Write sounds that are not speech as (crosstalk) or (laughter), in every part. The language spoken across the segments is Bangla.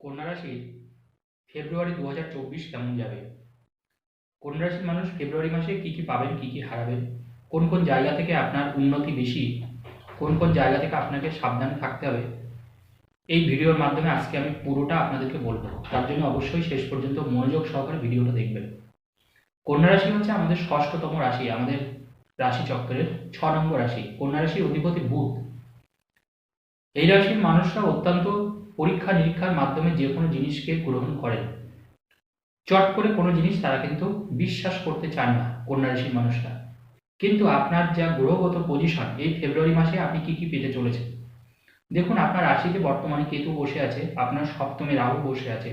কন্যা রাশির ফেব্রুয়ারি দু হাজার চব্বিশ কেমন যাবে? কন্যা রাশির মানুষ ফেব্রুয়ারি মাসে কি কি পাবেন, কি কি হারাবেন? কোন কোন জায়গা থেকে আপনার উন্নতি বেশি? কোন কোন জায়গা থেকে আপনাকে সাবধানে থাকতে হবে? এই ভিডিওর মাধ্যমে আজকে আমি পুরোটা আপনাদেরকে বলব। তার জন্য অবশ্যই শেষ পর্যন্ত মনোযোগ সহকারে ভিডিওটা দেখবেন। কন্যা রাশি হচ্ছে আমাদের ষষ্ঠতম রাশি, আমাদের রাশি চক্রের ছ নম্বর রাশি। কন্যা রাশির অধিপতি বুধ। এই রাশির মানুষরা অত্যন্ত পরীক্ষা নিরীক্ষার মাধ্যমে যে কোনো জিনিসকে গ্রহণ করেন। চট করে কোনো জিনিস তারা কিন্তু বিশ্বাস করতে চান না, কন্যা রাশির মানুষরা। কিন্তু আপনার যা গ্রহগত পজিশন এই ফেব্রুয়ারি মাসে আপনি কি কি পেতে চলেছেন? দেখুন, আপনার রাশিতে বর্তমানে কেতু বসে আছে, আপনার সপ্তমে রাহু বসে আছে।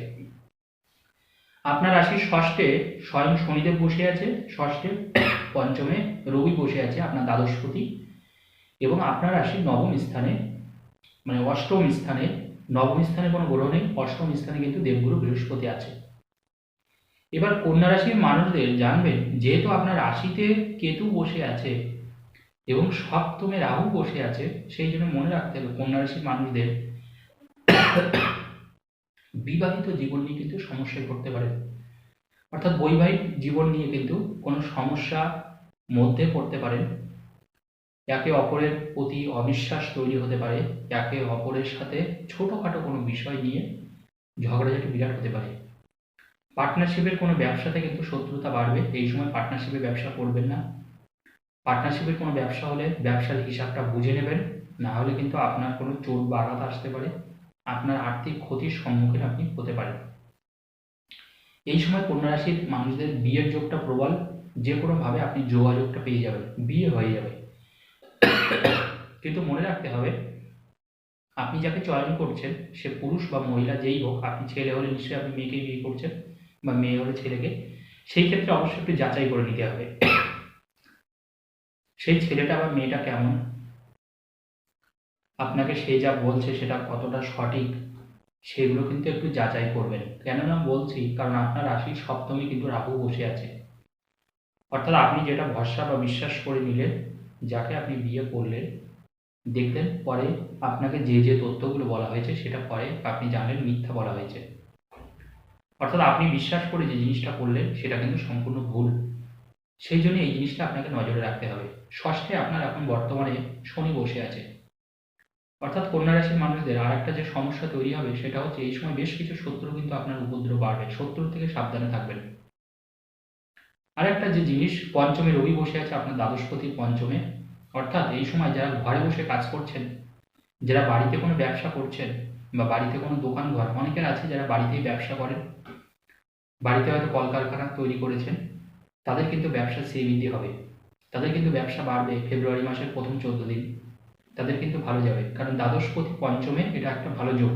আপনার রাশির ষষ্ঠে স্বয়ং শনিদেব বসে আছে, ষষ্ঠে পঞ্চমে রবি বসে আছে, আপনার দ্বাদশপতি এবং আপনার রাশির নবম স্থানে মানে অষ্টম স্থানে নবম স্থানে কোনো গ্রহ নেই, অষ্টম স্থানে কিন্তু দেবগুরু বৃহস্পতি আছে। এবার কন্যা রাশির মানুষদের জানবেন, যেহেতু আপনার রাশিতে কেতু বসে আছে এবং সপ্তমে রাহু বসে আছে, সেই জন্য মনে রাখতে হবে কন্যা রাশির মানুষদের বিবাহিত জীবন নিয়ে কিন্তু সমস্যায় পড়তে পারে। অর্থাৎ বৈবাহিক জীবন নিয়ে কিন্তু কোনো সমস্যা মধ্যে পড়তে পারেন। একে অপরের প্রতি অবিশ্বাস তৈরি হতে পারে একে অপরের সাথে ছোটোখাটো কোনো বিষয় নিয়ে ঝগড়াঝাটি বিরাট হতে পারে। পার্টনারশিপের কোনো ব্যবসাতে কিন্তু শত্রুতা বাড়বে, এই সময় পার্টনারশিপে ব্যবসা করবেন না। পার্টনারশিপের কোনো ব্যবসা হলে ব্যবসার হিসাবটা বুঝে নেবেন, না হলে কিন্তু আপনার কোনো চোট বা আঘাত আসতে পারে, আপনার আর্থিক ক্ষতির সম্মুখীন আপনি হতে পারেন। এই সময় কন্যা রাশির মানুষদের বিয়ের যোগটা প্রবল, যে কোনোভাবে আপনি যোগাযোগটা পেয়ে যাবেন, বিয়ে হয়ে যাবে। কিন্তু মনে রাখতে হবে, আপনি যাকে চয়ন করছেন, সে পুরুষ বা মহিলা যেই হোক, আপনি ছেলে হলে নিশ্চয়ই আপনি মেয়েকে বিয়ে করছেন বা মেয়ে হলে ছেলেকে, সেই ক্ষেত্রে অবশ্যই একটু যাচাই করে নিতে হবে। সেই ছেলেটা বা মেয়েটা কেমন? আপনাকে সে যা বলছে সেটা কতটা সঠিক, সেগুলো কিন্তু একটু যাচাই করবেন। কেননা বলছি, কারণ আপনার রাশির সপ্তমী কিন্তু রাহু বসে আছে। অর্থাৎ আপনি যেটা ভরসা বা বিশ্বাস করে নিলেন যাকে আপনি বিয়ে করলেন দেখলেন পরে আপনাকে যে যে তথ্যগুলো বলা হয়েছে, সেটা পরে আপনি জানলেন মিথ্যা বলা হয়েছে। অর্থাৎ আপনি বিশ্বাস করে যে জিনিসটা করলেন, সেটা কিন্তু সম্পূর্ণ ভুল। সেই জন্য এই জিনিসটা আপনাকে নজরে রাখতে হবে। ষষ্ঠে আপনার এখন বর্তমানে শনি বসে আছে। অর্থাৎ কন্যা রাশির মানুষদের আর একটা যে সমস্যা তৈরি হবে, সেটা হচ্ছে এই সময় বেশ কিছু শত্রু কিন্তু আপনার উপদ্রব বাড়বে। শত্রুর থেকে সাবধানে থাকবেন। আর একটা যে জিনিস, পঞ্চমে রবি বসে আছে আপনার দ্বাদশপতি পঞ্চমে। অর্থাৎ এই সময় যারা ঘরে বসে কাজ করছেন, যারা বাড়িতে কোনো ব্যবসা করছেন বা বাড়িতে কোনো দোকান ঘর, অনেকের আছে যারা বাড়িতেই ব্যবসা করেন। বাড়িতে হয়তো কলকারখানা তৈরি করেছেন, তাদের কিন্তু ব্যবসা শ্রীবৃদ্ধি হবে। তাদের কিন্তু ব্যবসা বাড়বে ফেব্রুয়ারি মাসের প্রথম চোদ্দ দিন। তাদের কিন্তু ভালো যাবে, কারণ দ্বাদশপতি পঞ্চমে এটা একটা ভালো যোগ।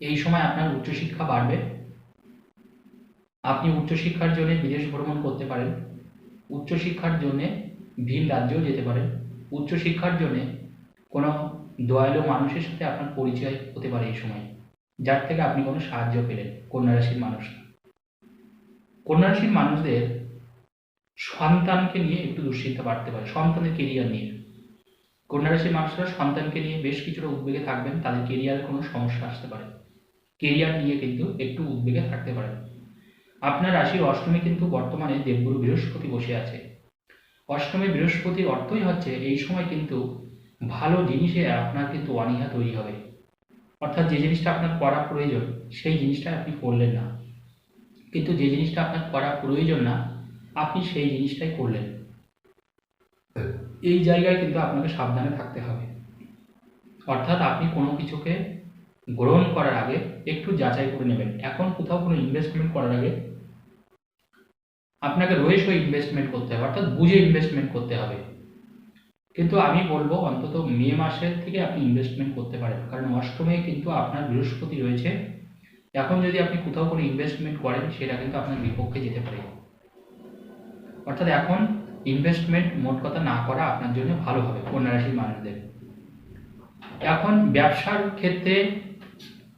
এই সময় আপনার উচ্চশিক্ষা বাড়বে আপনি উচ্চশিক্ষার জন্য বিদেশ ভ্রমণ করতে পারেন। উচ্চশিক্ষার জন্যে ভিন রাজ্যেও যেতে পারেন। উচ্চশিক্ষার জন্যে কোনো দয়ালু মানুষের সাথে আপনার পরিচয় হতে পারে এই সময়। যার থেকে আপনি কোনো সাহায্য পেলেন কন্যা রাশির মানুষ কন্যা রাশির মানুষদের সন্তানকে নিয়ে একটু দুশ্চিন্তা বাড়তে পারে, সন্তানের কেরিয়ার নিয়ে। কন্যা রাশির মানুষরা সন্তানকে নিয়ে বেশ কিছুটা উদ্বেগে থাকবেন, তাদের কেরিয়ারে কোনো সমস্যা আসতে পারে। কেরিয়ার নিয়ে কিন্তু একটু উদ্বেগে থাকতে পারেন। আপনার রাশির অষ্টমী কিন্তু বর্তমানে দেবগুরু বৃহস্পতি বসে আছে। অষ্টমী বৃহস্পতির অর্থই হচ্ছে এই সময় কিন্তু ভালো জিনিসে আপনার কিন্তু অনীহা তৈরি হবে। অর্থাৎ যে জিনিসটা আপনার করা প্রয়োজন, সেই জিনিসটা আপনি করলেন না। কিন্তু যে জিনিসটা আপনার করা প্রয়োজন না, আপনি সেই জিনিসটাই করলেন। এই জায়গায় কিন্তু আপনাকে সাবধানে থাকতে হবে। অর্থাৎ আপনি কোনো কিছুকে গ্রহণ করার আগে একটু যাচাই করে নেবেন। এখন কোথাও কোনো ইনভেস্টমেন্ট করার আগে আপনাকে হয়ে ইনভেস্টমেন্ট করতে হবে, অর্থাৎ বুঝে ইনভেস্টমেন্ট করতে হবে। কিন্তু আমি বলব, অন্তত মে মাসের থেকে আপনি ইনভেস্টমেন্ট করতে পারেন। কারণ অষ্টমে কিন্তু আপনার বৃহস্পতি রয়েছে। এখন যদি আপনি কোথাও কোনো ইনভেস্টমেন্ট করেন, সেটা কিন্তু আপনার বিপক্ষে যেতে পারে। অর্থাৎ এখন ইনভেস্টমেন্ট মোট কথা না করা আপনার জন্য ভালো হবে কন্যা রাশির মানুষদের। এখন ব্যবসার ক্ষেত্রে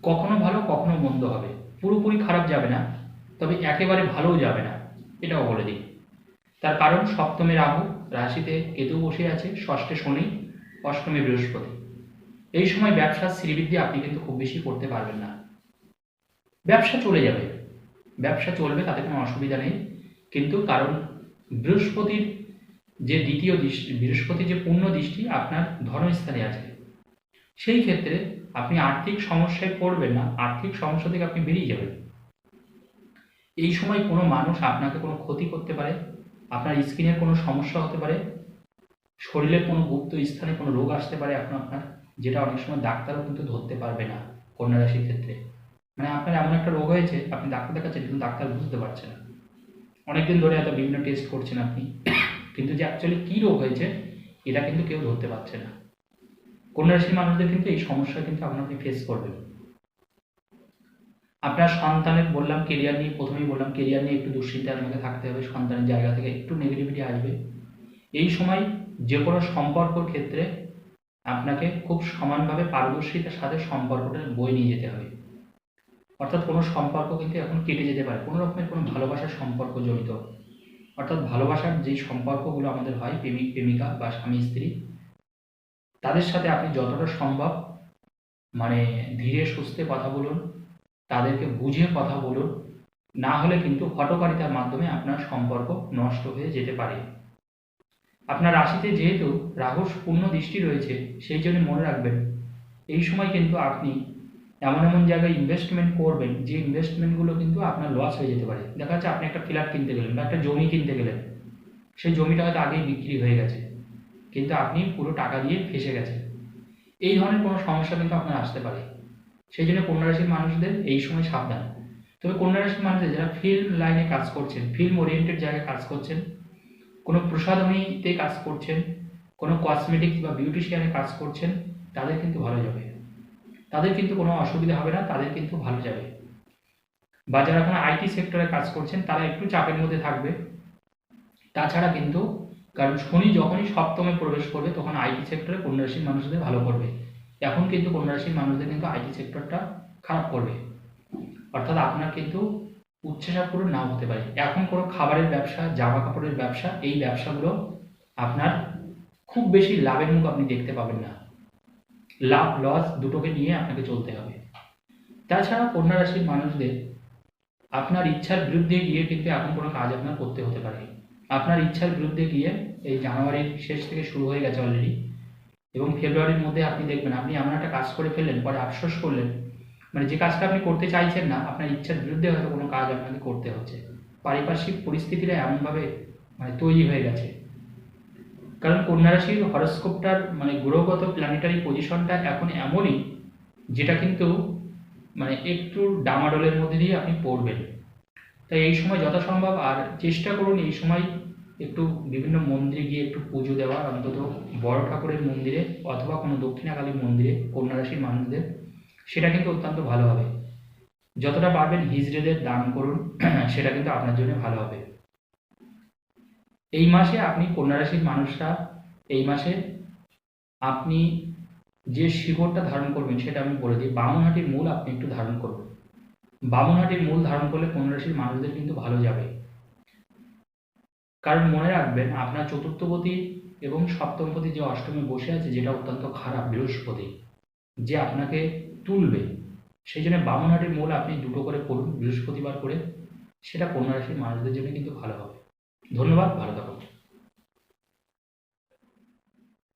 কখনো ভালো, কখনো মন্দ হবে। পুরোপুরি খারাপ যাবে না, তবে একেবারে ভালোও যাবে না। এটাও বলে দিই। তার কারণ সপ্তমে রাহু, রাশিতে কেতু বসে আছে, ষষ্ঠে শনি, অষ্টমে বৃহস্পতি। এই সময় ব্যবসার শ্রীবৃদ্ধি আপনি কিন্তু খুব বেশি করতে পারবেন না। ব্যবসা চলে যাবে। ব্যবসা চলবে, তাতে কোনো অসুবিধা নেই। কিন্তু কারণ বৃহস্পতির যে দ্বিতীয় দৃষ্টি বৃহস্পতির যে পূর্ণ দৃষ্টি আপনার ধর্মস্থানে আছে। সেই ক্ষেত্রে আপনি আর্থিক সমস্যায় পড়বেন না। আর্থিক সমস্যা থেকে আপনি বেরিয়ে যাবেন। এই সময় কোনো মানুষ আপনাকে কোনো ক্ষতি করতে পারে? আপনার স্কিনের কোনো সমস্যা হতে পারে? শরীরের কোনো গুপ্ত স্থানে কোনো রোগ আসতে পারে এখন আপনার? যেটা অনেক সময় ডাক্তারও কিন্তু ধরতে পারবে না কন্যা রাশির ক্ষেত্রে। মানে আপনার এমন একটা রোগ হয়েছে, আপনি ডাক্তার দেখাচ্ছেন কিন্তু ডাক্তার বুঝতে পারছে না। অনেকদিন ধরে এত বিভিন্ন টেস্ট করছেন আপনি। কিন্তু যে অ্যাকচুয়ালি কী রোগ হয়েছে, এটা কিন্তু কেউ ধরতে পারছে না। কন্যা রাশির মানুষদের কিন্তু এই সমস্যা কিন্তু এখন আপনি ফেস করবেন। আপনার সন্তানের বললাম কেরিয়ার নিয়ে, প্রথমেই বললাম কেরিয়ার নিয়ে একটু দুশ্চিন্তার আপনাকে থাকতে হবে, সন্তানের জায়গা থেকে একটু নেগেটিভিটি আসবে। এই সময় যে কোনো সম্পর্কর ক্ষেত্রে আপনাকে খুব সমানভাবে পারদর্শিতার সাথে সম্পর্কটা বয়ে নিয়ে যেতে হবে। অর্থাৎ কোনো সম্পর্ক কিন্তু এখন কেটে যেতে পারে, কোনো রকমের কোনো ভালোবাসার সম্পর্ক জড়িত। অর্থাৎ ভালোবাসার যেই সম্পর্কগুলো আমাদের হয়, প্রেমিক, প্রেমিকা বা স্বামী, স্ত্রী, তাদের সাথে আপনি যতটা সম্ভব মানে ধীরে, সুস্থে কথা বলুন তাদেরকে বুঝে কথা বলুন। না হলে কিন্তু হটকারিতার মাধ্যমে আপনার সম্পর্ক নষ্ট হয়ে যেতে পারে। আপনার রাশিতে যেহেতু রাহুর পূর্ণ দৃষ্টি রয়েছে, সেই জন্য মনে রাখবেন, এই সময় কিন্তু আপনি এমন এমন জায়গায় ইনভেস্টমেন্ট করবেন, যে ইনভেস্টমেন্টগুলো কিন্তু আপনার লস হয়ে যেতে পারে। দেখা যাচ্ছে আপনি একটা ফ্ল্যাট কিনতে গেলেন বা একটা জমি কিনতে গেলেন, সেই জমিটা হয়তো আগেই বিক্রি হয়ে গেছে, কিন্তু আপনি পুরো টাকা দিয়ে ফেসে গেছেন। এই ধরনের কোনো সমস্যা কিন্তু আপনার আসতে পারে। সেই জন্য কন্যা রাশির মানুষদের এই সময় সাবধান। তবে কন্যা রাশির মানুষদের যারা ফিল্ম লাইনে কাজ করছেন ফিল্ম ওরিয়েন্টেড জায়গায় কাজ করছেন, কোনো প্রসাধনীতে কাজ করছেন, কোনো কসমেটিক্স বা বিউটিশিয়ানে কাজ করছেন, তাদের কিন্তু ভালো যাবে। তাদের কিন্তু কোনো অসুবিধা হবে না, তাদের কিন্তু ভালো যাবে। বা যারা কোনো আইটি সেক্টরে কাজ করছেন, তারা একটু চাপের মধ্যে থাকবে। তাছাড়া কিন্তু কারণ শনি যখনই সপ্তমে প্রবেশ করবে, তখন আইটি সেক্টরে কন্যা রাশির মানুষদের ভালো করবে। এখন কিন্তু কন্যা রাশির মানুষদের কিন্তু আইটি সেক্টরটা খারাপ করবে। অর্থাৎ আপনার কিন্তু উচ্চাসা পূরণ নাও হতে পারে। এখন কোনো খাবারের ব্যবসা, জামা কাপড়ের ব্যবসা, এই ব্যবসাগুলো আপনার খুব বেশি লাভের মুখ আপনি দেখতে পাবেন না। লাভ লস দুটোকে নিয়ে আপনাকে চলতে হবে। তাছাড়া কন্যা রাশির মানুষদের আপনার ইচ্ছার বিরুদ্ধে গিয়ে কিন্তু এখন কোনো কাজ আপনার করতে হতে পারে। আপনার ইচ্ছার বিরুদ্ধে গিয়ে এই জানুয়ারির শেষ থেকে শুরু হয়ে গেছে অলরেডি এবং ফেব্রুয়ারির মধ্যে আপনি দেখবেন, আপনি এমন একটা কাজ করে ফেললেন, পরে আফসোস করলেন। মানে যে কাজটা আপনি করতে চাইছেন না, আপনার ইচ্ছার বিরুদ্ধে হয়তো কোনো কাজ আপনাকে করতে হচ্ছে। পারিপার্শ্বিক পরিস্থিতিটা এমনভাবে মানে তৈরি হয়ে গেছে। কারণ কন্যা রাশির হরস্কোপটার মানে গ্রহগত প্ল্যানেটারি পজিশনটা এখন এমনই, যেটা কিন্তু মানে একটু ডামাডোলের মধ্যে দিয়ে আপনি পড়বেন। তাই এই সময় যথাসম্ভব আর চেষ্টা করুন এই সময় একটু বিভিন্ন মন্দিরে গিয়ে একটু পুজো দেওয়া অন্তত বড় ঠাকুরের মন্দিরে অথবা কোনো দক্ষিণাকালী মন্দিরে কন্যা রাশির মানুষদের, সেটা কিন্তু অত্যন্ত ভালো হবে। যতটা পারবেন হিজড়েদের দান করুন, (clears throat) সেটা কিন্তু আপনার জন্য ভালো হবে। এই মাসে আপনি কন্যা রাশির মানুষরা, এই মাসে আপনি যে শিকড়টা ধারণ করবেন, সেটা আমি বলে দিই, বামনহাটির মূল আপনি একটু ধারণ করবেন। বামনহাটির মূল ধারণ করলে কন্যা রাশির মানুষদের কিন্তু ভালো যাবে। কারণ মনে রাখবেন, আপনার চতুর্থপতি এবং সপ্তমপতি যে অষ্টমে বসে আছে, যেটা অত্যন্ত খারাপ, বৃহস্পতি, যে আপনাকে তুলবে, সেই জন্য বামনহাটির মূল আপনি দুটো করে করুন, বৃহস্পতিবার করে, সেটা কন্যা রাশির মানুষদের জন্য কিন্তু ভালো হবে। ধন্যবাদ, ভালো থাকুন।